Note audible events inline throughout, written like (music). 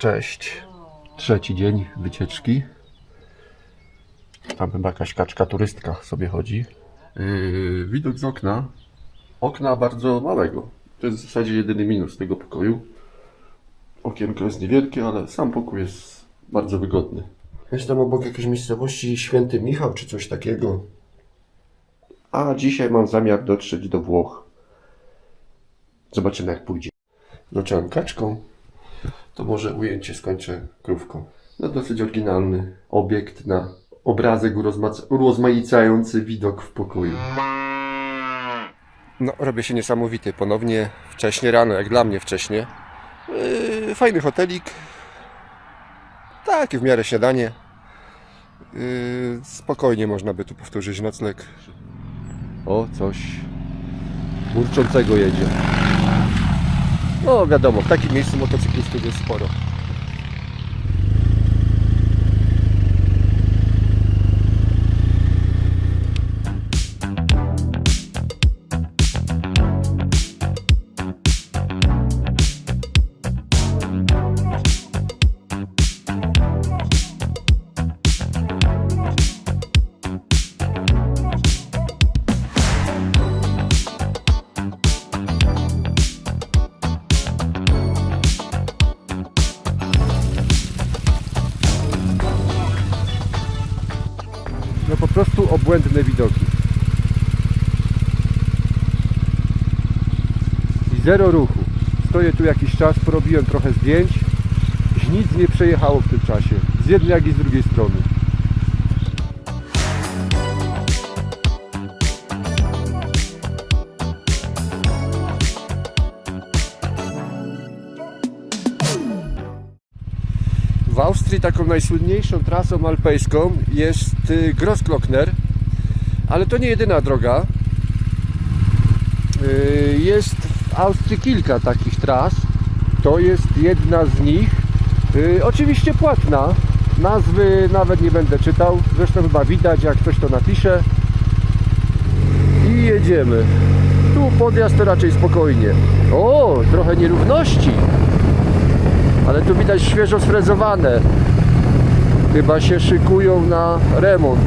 Cześć. Trzeci dzień wycieczki. Tam chyba jakaś kaczka turystka sobie chodzi. Yy, widok z okna. Okna bardzo małego. To jest w zasadzie jedyny minus tego pokoju. Okienko jest niewielkie, ale sam pokój jest bardzo wygodny. Jest tam obok jakiejś miejscowości Święty Michał czy coś takiego. A dzisiaj mam zamiar dotrzeć do Włoch. Zobaczymy jak pójdzie. Zacząłem kaczką, to może ujęcie skończę krówką. No dosyć oryginalny obiekt na obrazek urozmaicający widok w pokoju. No, robię się niesamowity. Ponownie wcześnie rano, jak dla mnie wcześnie. Yy, fajny hotelik. Takie w miarę śniadanie. Yy, spokojnie można by tu powtórzyć nocleg. O, coś burczącego jedzie. No wiadomo, w takim miejscu motocyklistów jest sporo. Obłędne widoki. I zero ruchu. Stoję tu jakiś czas, porobiłem trochę zdjęć. Nic nie przejechało w tym czasie. Z jednej jak i z drugiej strony. W Austrii taką najsłynniejszą trasą alpejską jest y, Grossglockner, ale to nie jedyna droga. Y, Jest w Austrii kilka takich tras. To jest jedna z nich. Y, Oczywiście płatna. Nazwy nawet nie będę czytał. Zresztą chyba widać, jak ktoś to napisze. I jedziemy. Tu podjazd to raczej spokojnie. O, trochę nierówności. Ale tu widać świeżo sfrezowane. Chyba się szykują na remont.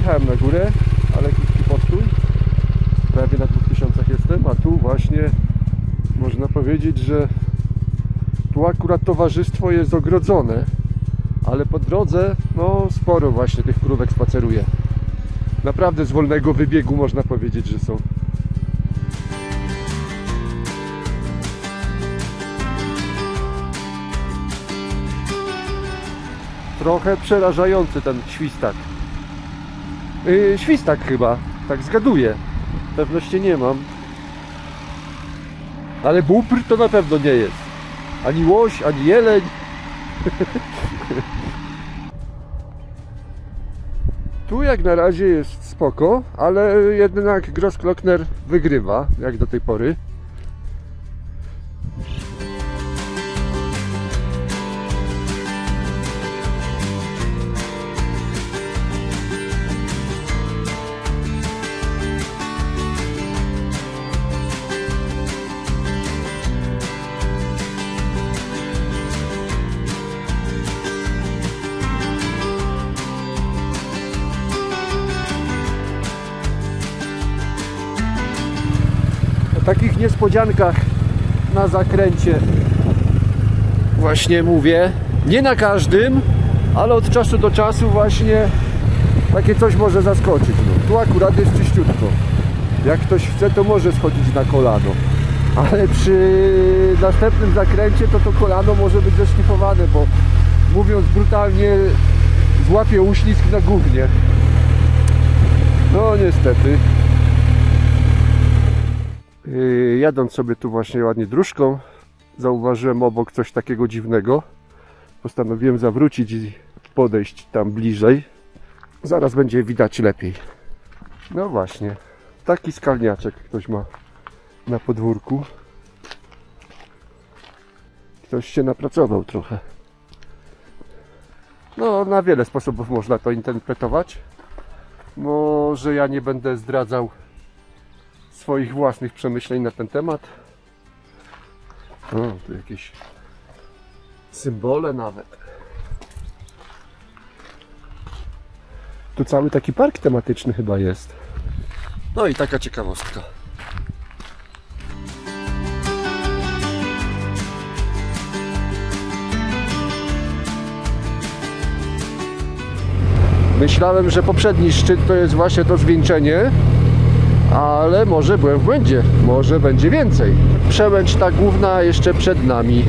Wjechałem na górę, ale krótki postój. Prawie na 2000 jestem, a tu właśnie można powiedzieć, że tu akurat towarzystwo jest ogrodzone, ale po drodze no sporo właśnie tych krówek spaceruje. Naprawdę z wolnego wybiegu można powiedzieć, że są. Trochę przerażający ten świstak. Yy, świstak chyba, tak zgaduję. Pewności nie mam. Ale bóbr to na pewno nie jest. Ani łoś, ani jeleń. (laughs) tu jak na razie jest spoko, ale jednak Grossglockner wygrywa, jak do tej pory. O takich niespodziankach na zakręcie właśnie mówię. Nie na każdym, ale od czasu do czasu właśnie takie coś może zaskoczyć. No. Tu akurat jest czyściutko. Jak ktoś chce, to może schodzić na kolano. Ale przy następnym zakręcie to to kolano może być zeszlifowane, bo mówiąc brutalnie złapie uślizg na gównie. No niestety. Yy, jadąc sobie tu właśnie ładnie dróżką, zauważyłem obok coś takiego dziwnego. Postanowiłem zawrócić i podejść tam bliżej. Zaraz będzie widać lepiej. No właśnie, taki skalniaczek ktoś ma na podwórku. Ktoś się napracował trochę. No, na wiele sposobów można to interpretować. Może ja nie będę zdradzał swoich własnych przemyśleń na ten temat. O, tu jakieś symbole nawet. Tu cały taki park tematyczny chyba jest. No i taka ciekawostka. Myślałem, że poprzedni szczyt to jest właśnie to zwieńczenie, ale może byłem w błędzie. Może będzie więcej. Przełęcz ta główna jeszcze przed nami.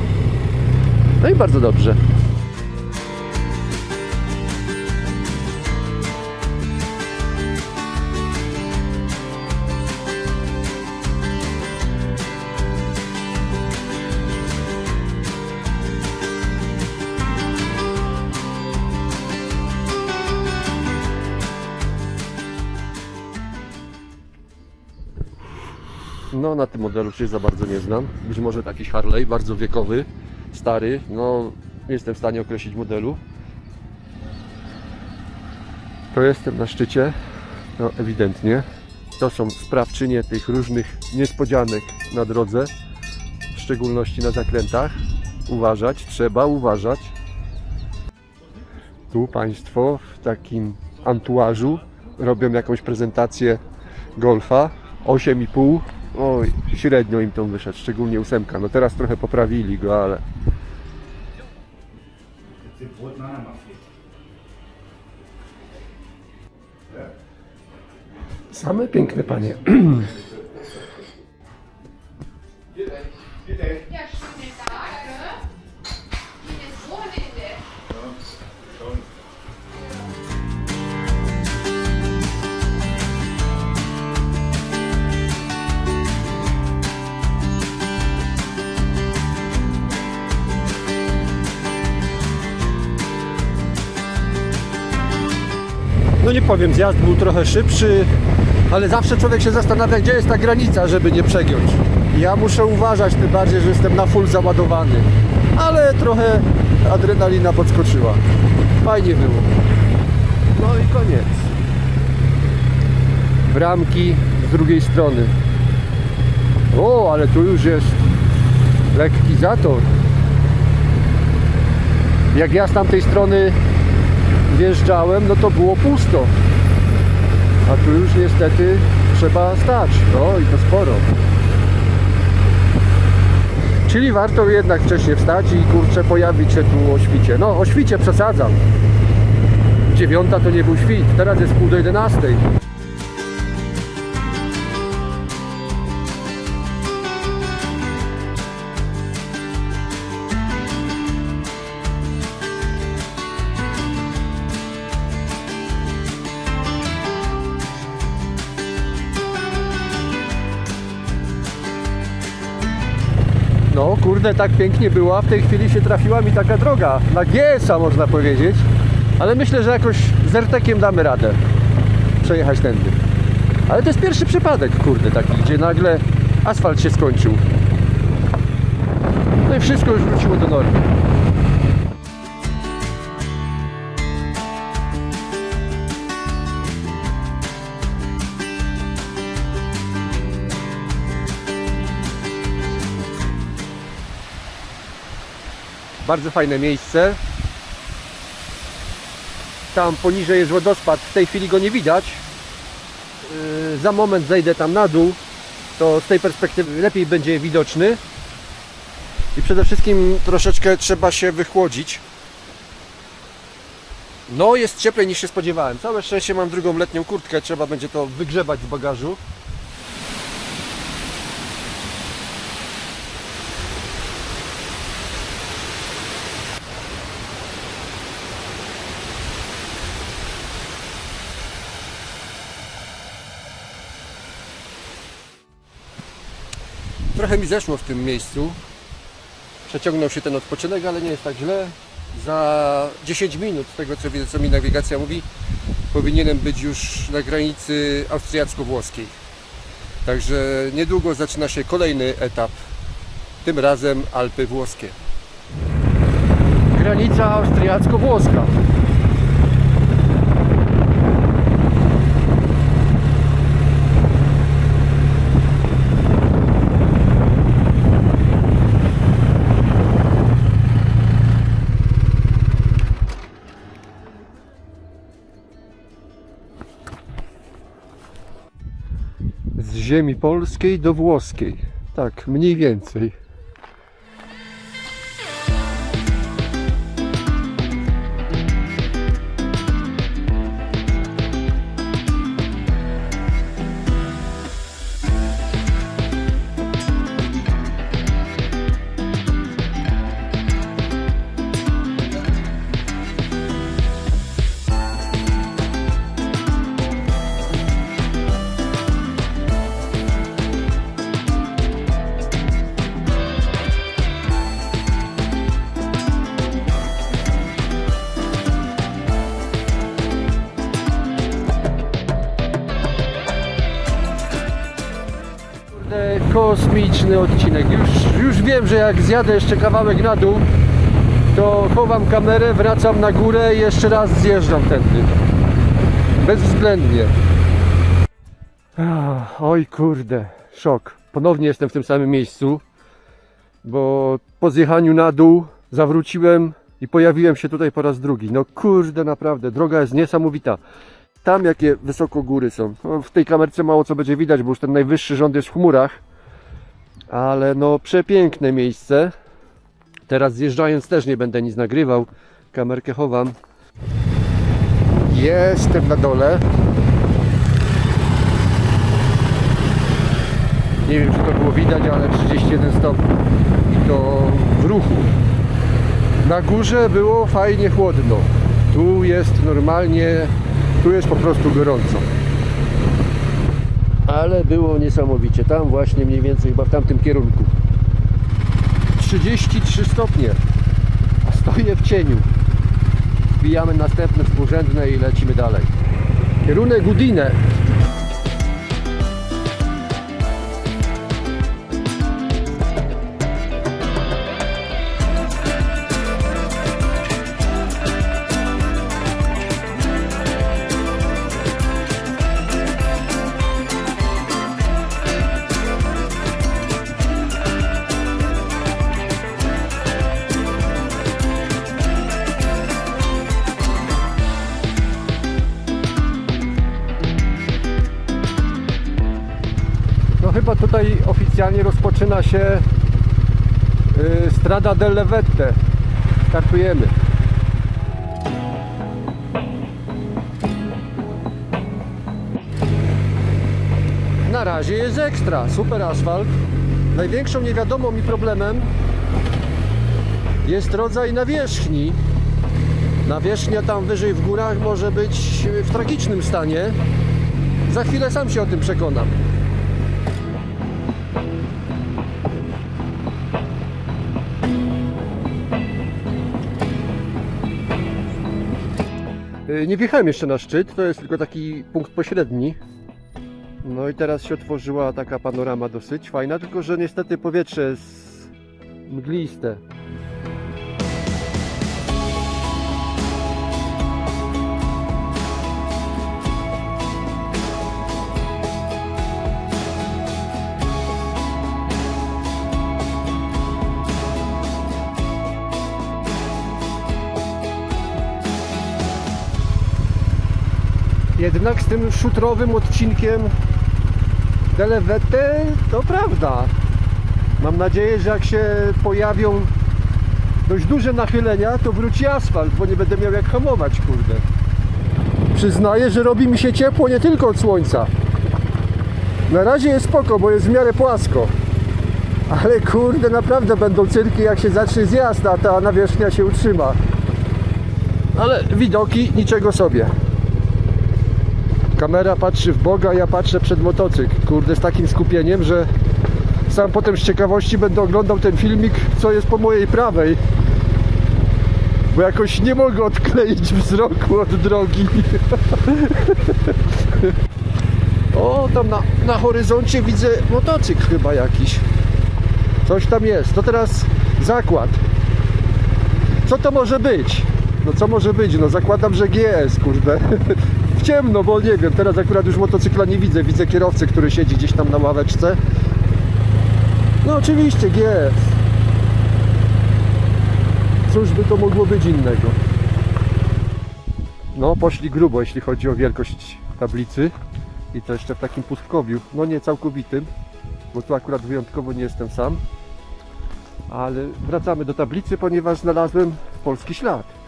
No i bardzo dobrze. No na tym modelu się za bardzo nie znam. Być może taki Harley, bardzo wiekowy, stary. No nie jestem w stanie określić modelu. To jestem na szczycie. No ewidentnie. To są sprawczynie tych różnych niespodzianek na drodze. W szczególności na zakrętach. Uważać, trzeba uważać. Tu Państwo w takim antuażu robią jakąś prezentację golfa 8,5 Oj, średnio im tą wyszedł, szczególnie ósemka. No teraz trochę poprawili go, ale same piękne panie. (clears throat) powiem, zjazd był trochę szybszy, ale zawsze człowiek się zastanawia, gdzie jest ta granica, żeby nie przegiąć. Ja muszę uważać, tym bardziej, że jestem na full załadowany. Ale trochę adrenalina podskoczyła. Fajnie było. No i koniec. Bramki z drugiej strony. O, ale tu już jest lekki zator. Jak ja z tamtej strony wjeżdżałem, no to było pusto. A tu już niestety trzeba stać. O, i to sporo. Czyli warto jednak wcześniej wstać i kurczę pojawić się tu o świcie. No, o świcie przesadzam. Dziewiąta to nie był świt, teraz jest pół do jedenastej. Kurde, tak pięknie była. W tej chwili się trafiła mi taka droga. Na GS-a można powiedzieć. Ale myślę, że jakoś z Ertekiem damy radę przejechać tędy. Ale to jest pierwszy przypadek, kurde, taki, gdzie nagle asfalt się skończył. No i wszystko już wróciło do normy. Bardzo fajne miejsce. Tam poniżej jest wodospad, w tej chwili go nie widać. Yy, Za moment zejdę tam na dół, to z tej perspektywy lepiej będzie widoczny. I przede wszystkim troszeczkę trzeba się wychłodzić. No, jest cieplej niż się spodziewałem. Całe szczęście mam drugą letnią kurtkę, trzeba będzie to wygrzebać z bagażu. Trochę mi zeszło w tym miejscu. Przeciągnął się ten odpoczynek, ale nie jest tak źle. Za 10 minut, z tego co co mi nawigacja mówi, powinienem być już na granicy austriacko-włoskiej. Także niedługo zaczyna się kolejny etap, tym razem Alpy włoskie. Granica austriacko-włoska. Ziemi polskiej do włoskiej. Tak, mniej więcej. Kosmiczny odcinek. Już, już wiem, że jak zjadę jeszcze kawałek na dół, to chowam kamerę, wracam na górę i jeszcze raz zjeżdżam tędy. Bezwzględnie. Oj kurde, szok. Ponownie jestem w tym samym miejscu, bo po zjechaniu na dół zawróciłem i pojawiłem się tutaj po raz drugi. No kurde, naprawdę, droga jest niesamowita. Tam jakie wysoko góry są. No, w tej kamerce mało co będzie widać, bo już ten najwyższy rząd jest w chmurach. Ale no przepiękne miejsce. Teraz zjeżdżając też nie będę nic nagrywał. Kamerkę chowam. Jestem na dole. Nie wiem czy to było widać, ale 31 stopni. I to w ruchu. Na górze było fajnie chłodno. Tu jest normalnie, tu jest po prostu gorąco. Ale było niesamowicie. Tam właśnie mniej więcej, chyba w tamtym kierunku. 33 stopnie. A stoję w cieniu. Wbijamy następne współrzędne i lecimy dalej. Kierunek Udine. Tutaj oficjalnie rozpoczyna się y, Strada delle Vette. Startujemy. Na razie jest ekstra, super asfalt. Największą niewiadomą mi problemem jest rodzaj nawierzchni. Nawierzchnia tam wyżej w górach może być w tragicznym stanie. Za chwilę sam się o tym przekonam. Nie wjechałem jeszcze na szczyt, to jest tylko taki punkt pośredni. No i teraz się otworzyła taka panorama dosyć fajna, tylko że niestety powietrze jest mgliste. Jednak z tym szutrowym odcinkiem Delewete to prawda. Mam nadzieję, że jak się pojawią dość duże nachylenia, to wróci asfalt, bo nie będę miał jak hamować, kurde. Przyznaję, że robi mi się ciepło nie tylko od słońca. Na razie jest spoko, bo jest w miarę płasko. Ale kurde, naprawdę będą cyrki, jak się zacznie zjazd, a ta nawierzchnia się utrzyma. Ale widoki niczego sobie. Kamera patrzy w Boga, ja patrzę przed motocykl. Kurde, z takim skupieniem, że sam potem z ciekawości będę oglądał ten filmik, co jest po mojej prawej. Bo jakoś nie mogę odkleić wzroku od drogi. (laughs) O, tam na, na horyzoncie widzę motocykl chyba jakiś. Coś tam jest. To teraz zakład. Co to może być? No co może być? No zakładam, że GS, kurde. (laughs) Ciemno, bo nie wiem, teraz akurat już motocykla nie widzę. Widzę kierowcę, który siedzi gdzieś tam na ławeczce. No oczywiście GS. Cóż by to mogło być innego? No, poszli grubo, jeśli chodzi o wielkość tablicy. I to jeszcze w takim pustkowiu. No nie całkowitym, bo tu akurat wyjątkowo nie jestem sam. Ale wracamy do tablicy, ponieważ znalazłem polski ślad.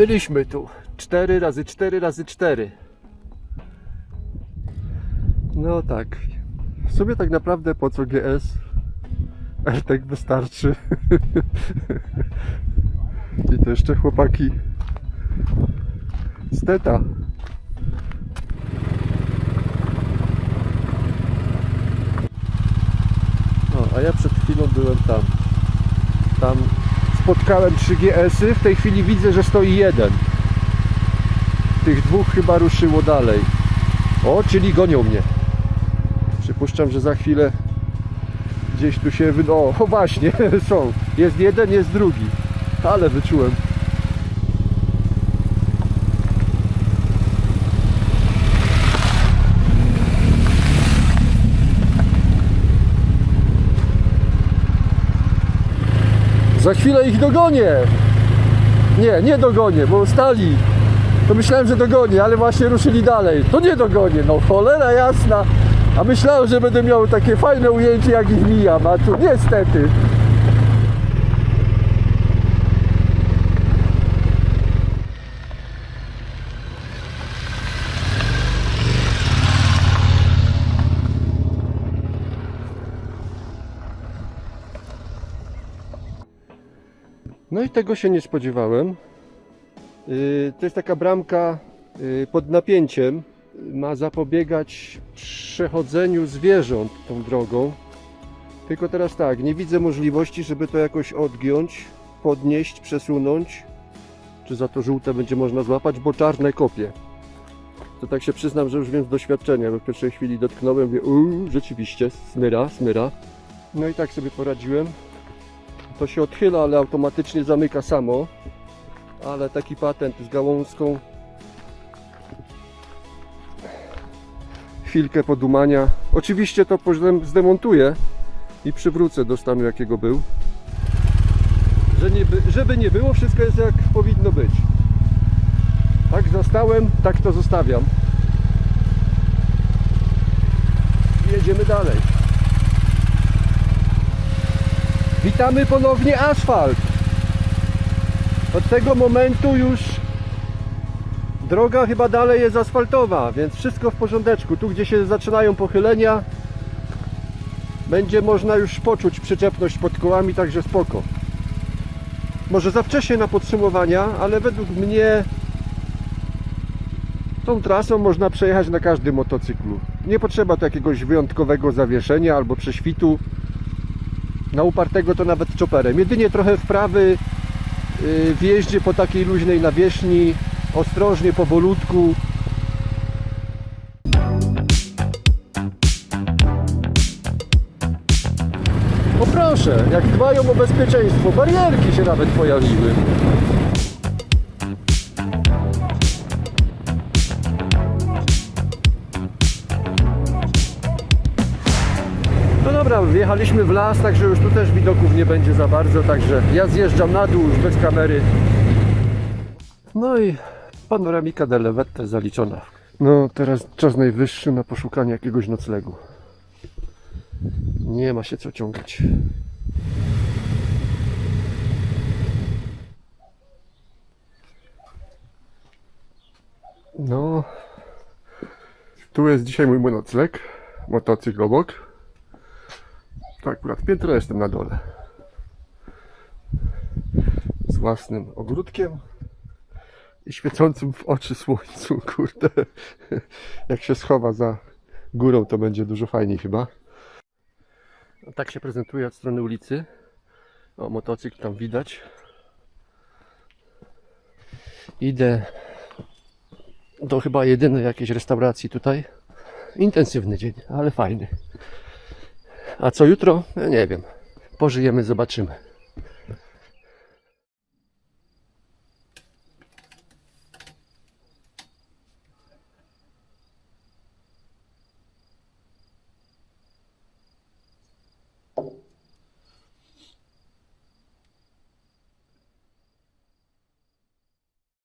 Byliśmy tu. 4 razy 4 razy 4. No tak. W sumie tak naprawdę po co GS? RTEK wystarczy. (laughs) I to jeszcze chłopaki z Teta. No, a ja przed chwilą byłem tam. Tam spotkałem 3 GS-y, w tej chwili widzę, że stoi jeden. Tych dwóch chyba ruszyło dalej. O, czyli gonią mnie. Przypuszczam, że za chwilę gdzieś tu się wy... O, o właśnie, (laughs) są. Jest jeden, jest drugi. Ale wyczułem. Za chwilę ich dogonię. Nie, nie dogonię, bo stali. To myślałem, że dogonię, ale właśnie ruszyli dalej. To nie dogonię, no cholera jasna. A myślałem, że będę miał takie fajne ujęcie, jak ich mijam, a tu niestety. No i tego się nie spodziewałem. Yy, To jest taka bramka yy, pod napięciem. Ma zapobiegać przechodzeniu zwierząt tą drogą. Tylko teraz tak, nie widzę możliwości, żeby to jakoś odgiąć, podnieść, przesunąć. Czy za to żółte będzie można złapać, bo czarne kopie. To tak się przyznam, że już wiem z doświadczenia, bo w pierwszej chwili dotknąłem, mówię, rzeczywiście, smyra, smyra. No i tak sobie poradziłem. To się odchyla, ale automatycznie zamyka samo. Ale taki patent z gałązką. Chwilkę podumania. Oczywiście to potem zdemontuję i przywrócę do stanu jakiego był. Że nie by, żeby nie było, wszystko jest jak powinno być. Tak zostałem, tak to zostawiam. Jedziemy dalej. Witamy ponownie asfalt. Od tego momentu już droga chyba dalej jest asfaltowa, więc wszystko w porządeczku. Tu gdzie się zaczynają pochylenia będzie można już poczuć przyczepność pod kołami, także spoko. Może za wcześnie na podsumowania, ale według mnie tą trasą można przejechać na każdym motocyklu. Nie potrzeba tu jakiegoś wyjątkowego zawieszenia albo prześwitu. Na upartego to nawet czoperem. Jedynie trochę wprawy yy, w jeździe po takiej luźnej nawierzchni, ostrożnie, powolutku. O proszę, jak dbają o bezpieczeństwo, barierki się nawet pojawiły. Wjechaliśmy w las, także już tu też widoków nie będzie za bardzo, także ja zjeżdżam na dół już bez kamery. No i panoramika delle Vette zaliczona. No teraz czas najwyższy na poszukanie jakiegoś noclegu. Nie ma się co ciągać. No, tu jest dzisiaj mój nocleg, motocykl obok. To akurat piętro jestem na dole. Z własnym ogródkiem i świecącym w oczy słońcu, (laughs) kurde. Jak się schowa za górą, to będzie dużo fajniej chyba. Tak się prezentuje od strony ulicy. O, motocykl tam widać. Idę do chyba jedynej jakiejś restauracji tutaj. Intensywny dzień, ale fajny. A co jutro? Nie wiem. Pożyjemy, zobaczymy.